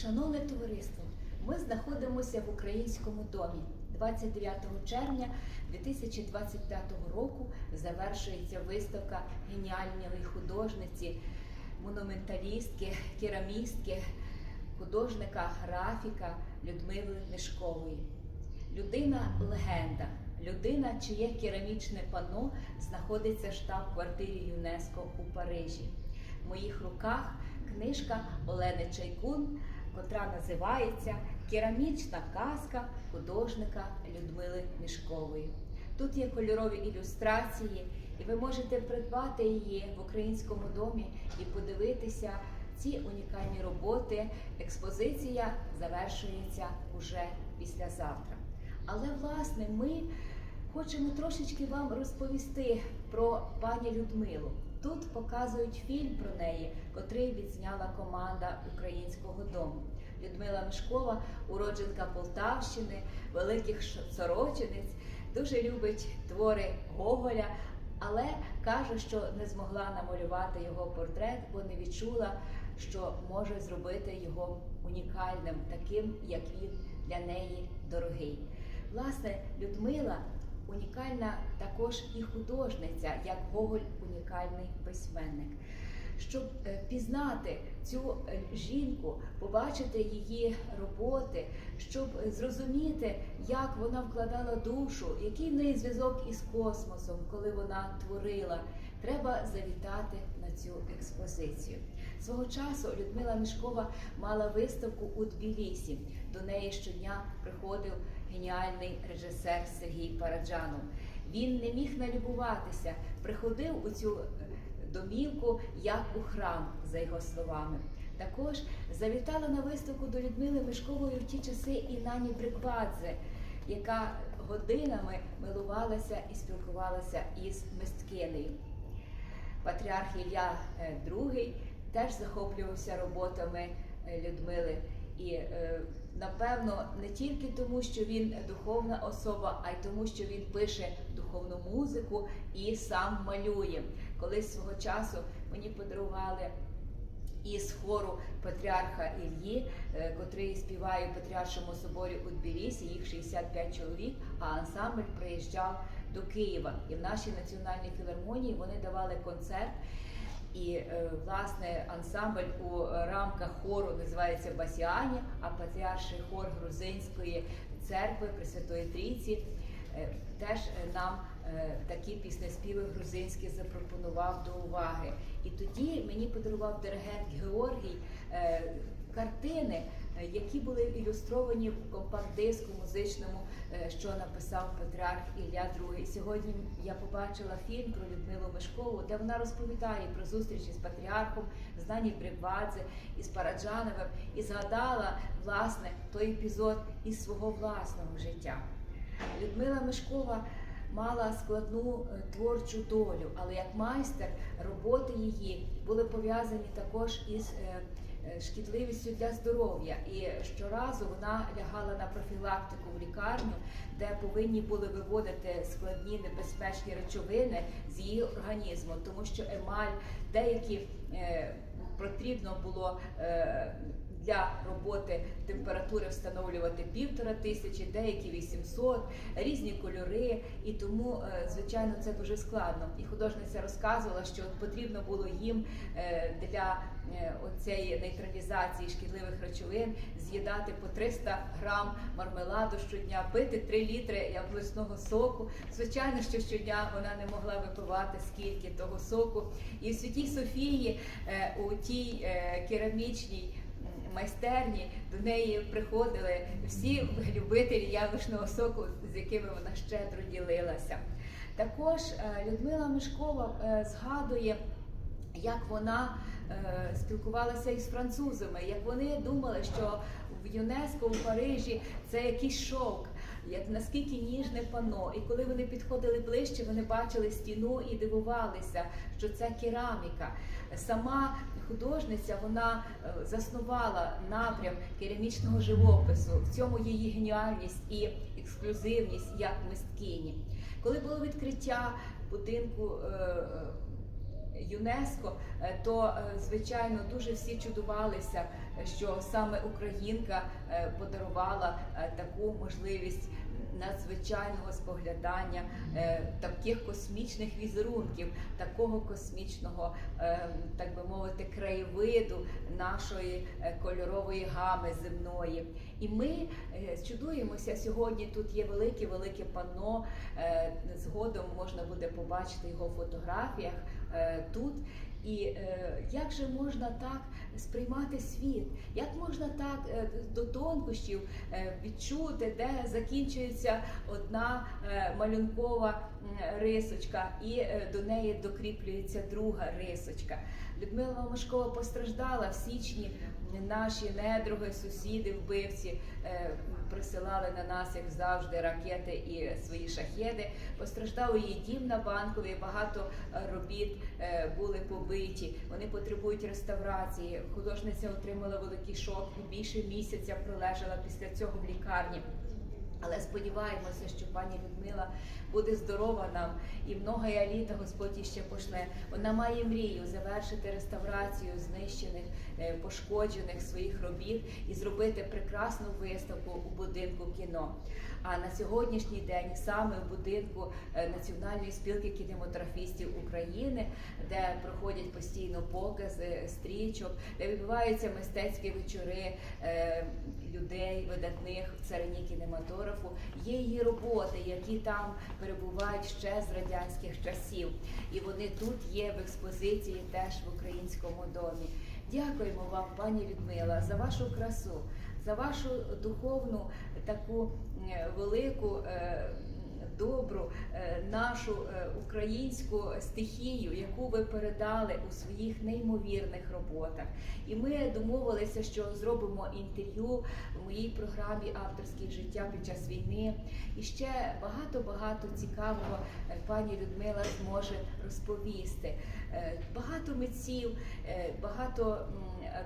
Шановне товариство, ми знаходимося в українському домі. 29 червня 2025 року завершується виставка геніальної художниці, монументалістки, керамістки, художника, графіка Людмили Мішкової. Людина легенда, людина, чиє керамічне панно знаходиться в штаб-квартирі ЮНЕСКО у Парижі. В моїх руках книжка Олени Чайкун, котра називається Керамічна казка художника Людмили Мішкової. Тут є кольорові ілюстрації, і ви можете придбати її в українському домі і подивитися ці унікальні роботи. Експозиція завершується уже післязавтра. Але власне ми хочемо трошечки вам розповісти про пані Людмилу. Тут показують фільм про неї, котрий відзняла команда українського дому. Людмила Мишкова, уродженка Полтавщини, великих сорочинець, дуже любить твори Гоголя, але каже, що не змогла намалювати його портрет, бо не відчула, що може зробити його унікальним, таким, як він для неї дорогий. Власне, Людмила унікальна також і художниця, як Гоголь унікальний письменник. Щоб е, пізнати цю е, жінку, побачити її роботи, щоб е, зрозуміти, як вона вкладала душу, який в неї зв'язок із космосом, коли вона творила, треба завітати на цю експозицію. Свого часу Людмила Мішкова мала виставку у Тбілісі. До неї щодня приходив геніальний режисер Сергій Параджанов. Він не міг налюбуватися, приходив у цю е, домівку як у храм, за його словами. Також завітала на виставку до Людмили Мишкової в ті часи і Нані Бриквадзе, яка годинами милувалася і спілкувалася із мисткинею. Патріарх Ілля е, II теж захоплювався роботами е, Людмили. І е, напевно не тільки тому, що він духовна особа, а й тому, що він пише духовну музику і сам малює. Колись свого часу мені подарували із хору патріарха Ільї, е, котрий співає у Патріаршому соборі у Тбілісі, їх 65 чоловік, а ансамбль приїжджав до Києва. І в нашій національній філармонії вони давали концерт. І е, власне ансамбль у рамках хору називається Басіані, а патріарший хор грузинської церкви Пресвятої Трійці е, теж е, нам такі піснеспіви грузинські запропонував до уваги. І тоді мені подарував диригент Георгій картини, які були ілюстровані в компакт-диску музичному, е, що написав патріарх Ілля II. Сьогодні я побачила фільм про Людмилу Мишкову, де вона розповідає про зустрічі з патріархом, з Нані Бриквадзе, із Параджановим, і згадала власне той епізод із свого власного життя. Людмила Мишкова мала складну е, творчу долю, але як майстер роботи її були пов'язані також із е, е, шкідливістю для здоров'я. І щоразу вона лягала на профілактику в лікарню, де повинні були виводити складні небезпечні речовини з її організму, тому що емаль деякі е, потрібно було. Для роботи температури встановлювати півтора тисячі, деякі 800, різні кольори, і тому, е, звичайно, це дуже складно. І художниця розказувала, що от потрібно було їм е, для е, оцеї нейтралізації шкідливих речовин з'їдати по 300 грам мармеладу щодня, пити 3 літри яблучного соку. Звичайно, що щодня вона не могла випивати скільки того соку. І в Святій Софії у тій керамічній майстерні до неї приходили всі любителі яблучного соку, з якими вона щедро ділилася. Також е, Людмила Мишкова е, згадує. Як вона е, спілкувалася із французами, як вони думали, що в ЮНЕСКО у Парижі це якийсь шовк, як наскільки ніжне пано. І коли вони підходили ближче, вони бачили стіну і дивувалися, що це кераміка. Сама художниця вона е, заснувала напрям керамічного живопису. В цьому її геніальність і ексклюзивність як мисткині. Коли було відкриття будинку. е, ЮНЕСКО, е, то е, звичайно дуже всі чудувалися, що саме Українка е, подарувала е, таку можливість надзвичайного споглядання е, таких космічних візерунків, такого космічного, так би мовити, краєвиду нашої кольорової гами земної. І ми чудуємося сьогодні. Тут є велике велике панно. Згодом можна буде побачити його в фотографіях тут. І е, як же можна так сприймати світ? Як можна так е, до тонкощів е, відчути, де закінчується одна малюнкова рисочка, і до неї докріплюється друга рисочка. Людмила Машкова постраждала в січні. Наші недруги, сусіди, вбивці е, присилали на нас, як завжди, ракети і свої шахеди. Постраждав її дім на банкові. Багато робіт е, були побиті. Вони потребують реставрації. Художниця отримала великий шок більше місяця пролежала після цього в лікарні. Але сподіваємося, що пані Людмила буде здорова нам і многое літа Господь іще пошле. Вона має мрію завершити реставрацію знищених, е, пошкоджених своїх робіт і зробити прекрасну виставку у будинку кіно. А на сьогоднішній день саме в будинку е, Національної спілки кінематографістів України, де проходять постійно покази стрічок, де відбуваються мистецькі вечори е, людей видатних в царині кінематографу. Є її роботи, які там перебувають ще з радянських часів, і вони тут є в експозиції теж в українському домі. Дякуємо вам, пані Людмила, за вашу красу, за вашу духовну таку е, велику. Добру е, нашу е, українську стихію, яку ви передали у своїх неймовірних роботах. І ми домовилися, що зробимо інтерв'ю в моїй програмі Авторське життя під час війни. І ще багато-багато цікавого е, пані Людмила зможе розповісти. Багато митців, багато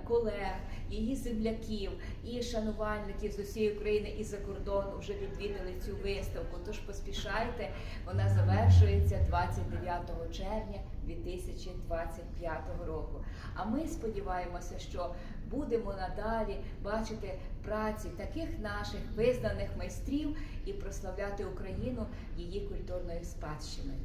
колег, її земляків і шанувальників з усієї України і за кордону вже відвідали цю виставку. Тож поспішайте, вона завершується 29 червня 2025 року. А ми сподіваємося, що будемо надалі бачити праці таких наших визнаних майстрів і прославляти Україну її культурною спадщиною.